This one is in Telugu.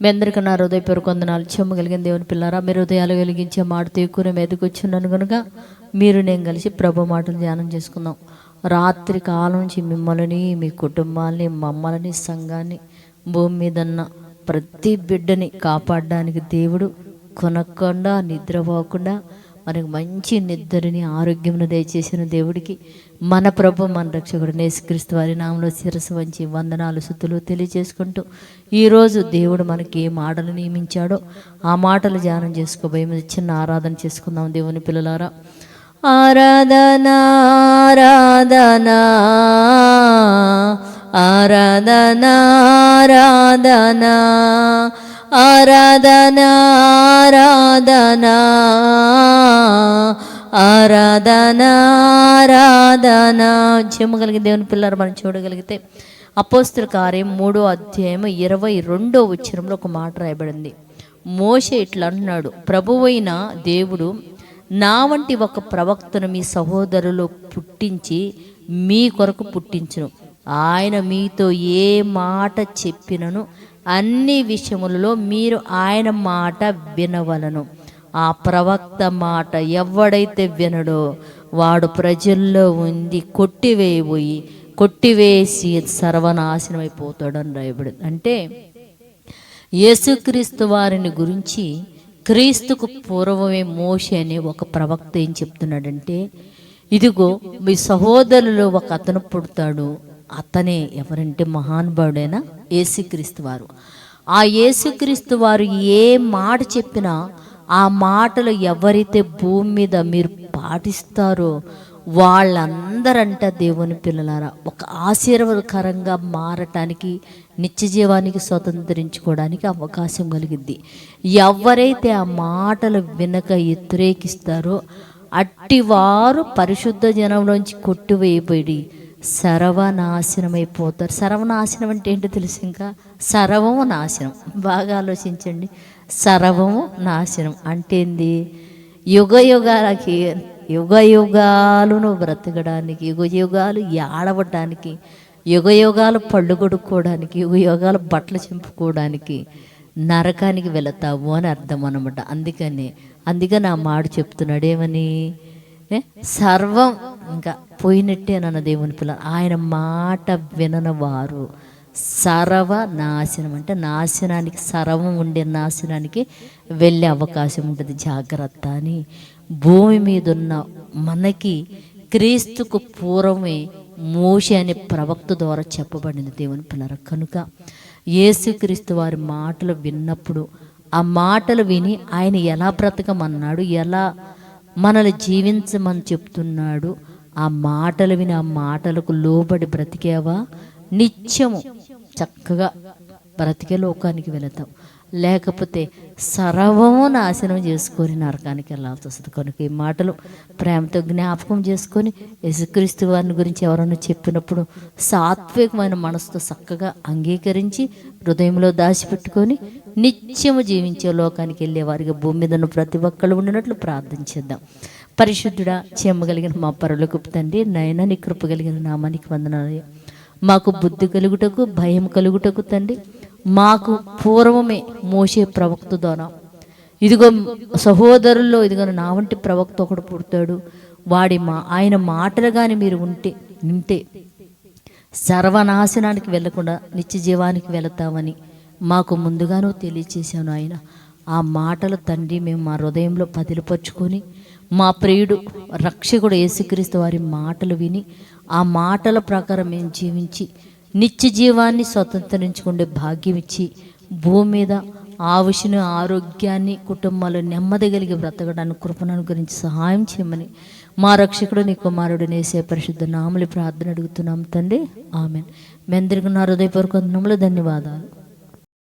మీ అందరికీ నా హృదయపూర్వక వందనాలు. చెమ్మ కలిగిన దేవుని పిల్లారా మీరు హృదయాలు వెలిగించే మాట తీకుని మీదకొచ్చున్నాను కనుక మీరు నేను కలిసి ప్రభు మాటలు ధ్యానం చేసుకుందాం. రాత్రి కాలం నుంచి మిమ్మల్ని మీ కుటుంబాన్ని మమ్మల్ని సంఘాన్ని భూమి మీదన్న ప్రతి బిడ్డని కాపాడడానికి దేవుడు కొనకుండా నిద్రపోకుండా మనకు మంచి నిద్రని ఆరోగ్యమును దయచేసిన దేవుడికి మన ప్రభు మన రక్షకుడు నేసుక్రీస్తు వారి నామంలో శిరస్సు వంచి వందనాలు శుద్ధులు తెలియజేసుకుంటూ ఈరోజు దేవుడు మనకి ఏ మాటలు నియమించాడో ఆ మాటలు ధ్యానం చేసుకోబోయే చిన్న ఆరాధన చేసుకుందాం దేవుని పిల్లలారా. ఆరాధన ఆరాధన ఆరాధన ఆరాధన. ఆరాధన ఆరాధన ఆరాధన ఆరాధన. చెమ్మగలిగిన దేవుని పిల్లలు మనం చూడగలిగితే అపోస్తుల కార్యం మూడో అధ్యాయం ఇరవై రెండో ఉచ్చరంలో ఒక మాట రాయబడింది. మోషే ఇట్లా అంటున్నాడు ప్రభువైన దేవుడు నా వంటి ఒక ప్రవక్తను మీ సహోదరులు పుట్టించి మీ కొరకు పుట్టించును. ఆయన మీతో ఏ మాట చెప్పినను అన్ని విషయములలో మీరు ఆయన మాట వినవలను. ఆ ప్రవక్త మాట ఎవడైతే వినడో వాడు ప్రజల్లో ఉంది కొట్టివేయబోయి కొట్టివేసి సర్వనాశనం రాయబడి అంటే యేసుక్రీస్తు వారిని గురించి క్రీస్తుకు పూర్వమే మోషే అనే ఒక ప్రవక్త ఏం చెప్తున్నాడంటే ఇదిగో మీ సహోదరులు ఒక అతను పుడతాడు అతనే ఎవరంటే మహానుభావుడైన యేసుక్రీస్తు వారు. ఆ యేసుక్రీస్తు వారు ఏ మాట చెప్పినా ఆ మాటలు ఎవరైతే భూమి మీద మీరు పాటిస్తారో వాళ్ళందరంట దేవుని పిల్లలారా ఒక ఆశీర్వాదకరంగా మారటానికి నిత్య జీవానికి స్వతంత్రించుకోవడానికి అవకాశం కలిగిద్ది. ఎవరైతే ఆ మాటలు వినక వ్యతిరేకిస్తారో అట్టివారు పరిశుద్ధ జనంలోంచి కొట్టివేయబడి సర్వనాశనమైపోతారు. సర్వనాశనం అంటే ఏంటో తెలుసు ఇంకా? సర్వము నాశనం. బాగా ఆలోచించండి. సర్వము నాశనం. అంటే ఏంది? యుగ యుగాలకి యుగ యుగాలను బ్రతకడానికి యుగ యుగాలు ఏడవడానికి యుగ యుగాలు పళ్ళు కొడుక్కోవడానికి యుగ యుగాలు బట్టలు చింపుకోవడానికి నరకానికి వెళతావు అని అర్థం అనమాట అందుకని అందుకని ఆ మాట చెప్తున్నాడు ఏమని? సర్వం ఇంకా పోయినట్టే నన్న దేవుని పిల్ల. ఆయన మాట విననవారు. సరవ నాశనం అంటే నాశనానికి సరవం ఉండే నాశనానికి వెళ్ళే అవకాశం ఉంటుంది. జాగ్రత్త అని భూమి మీద ఉన్న మనకి క్రీస్తుకు పూర్వమే మోషి అనే ప్రవక్త ద్వారా చెప్పబడింది దేవుని పిల్లర. కనుక యేసుక్రీస్తు వారి మాటలు విన్నప్పుడు ఆ మాటలు విని ఆయన ఎలా బ్రతకమన్నాడు ఎలా మనల్ని జీవించమని చెప్తున్నాడు ఆ మాటలు విని ఆ మాటలకు లోబడి బ్రతికేవా? నిత్యము చక్కగా బ్రతికే లోకానికి వెళతాం. లేకపోతే సర్వము నాశనం చేసుకొని నరకానికి వెళ్ళాల్సి వస్తుంది. కనుక ఈ మాటలు ప్రేమతో జ్ఞాపకం చేసుకొని యేసుక్రీస్తు వారిని గురించి ఎవరైనా చెప్పినప్పుడు సాత్వికమైన మనసుతో చక్కగా అంగీకరించి హృదయంలో దాచిపెట్టుకొని నిత్యము జీవించే లోకానికి వెళ్ళే వారికి భూమి మీద ప్రతి ఒక్కళ్ళు ఉండినట్లు ప్రార్థించేద్దాం పరిశుద్ధుడా చెమ్మగలిగిన మా పరులకు తండ్రి నయన నీ కృప కలిగిన నామానికి వందనాలు. మాకు బుద్ధి కలుగుటకు భయం కలుగుటకు తండ్రి మాకు పూర్వమే మోసే ప్రవక్త ద్వారా. ఇదిగో సహోదరుల్లో ఇదిగో నా వంటి ప్రవక్త ఒకడు పుడతాడు. వాడి మా ఆయన మాటలు కానీ మీరు ఉంటే వింటే సర్వనాశనానికి వెళ్ళకుండా నిత్య జీవానికి వెళతామని మాకు ముందుగానూ తెలియచేశాను ఆయన. ఆ మాటలు తండ్రి మేము మా హృదయంలో పదిలిపరుచుకొని మా ప్రియుడు రక్షకుడు యేసుక్రీస్తు వారి మాటలు విని ఆ మాటల ప్రకారం మేము జీవించి నిత్య జీవాన్ని స్వతంత్రించుకునే భాగ్యం ఇచ్చి భూమి మీద ఆవుషను ఆరోగ్యాన్ని కుటుంబాలు నెమ్మది కలిగి బ్రతకడానికి కృపణను గురించి సహాయం చేయమని మా రక్షకుడు నీ కుమారుడు నేసే పరిశుద్ధ నామలి ప్రార్థన అడుగుతున్నాం తండ్రి. ఆమె మీ అందరికీ నా హృదయపూర్వక నమ్ములు ధన్యవాదాలు.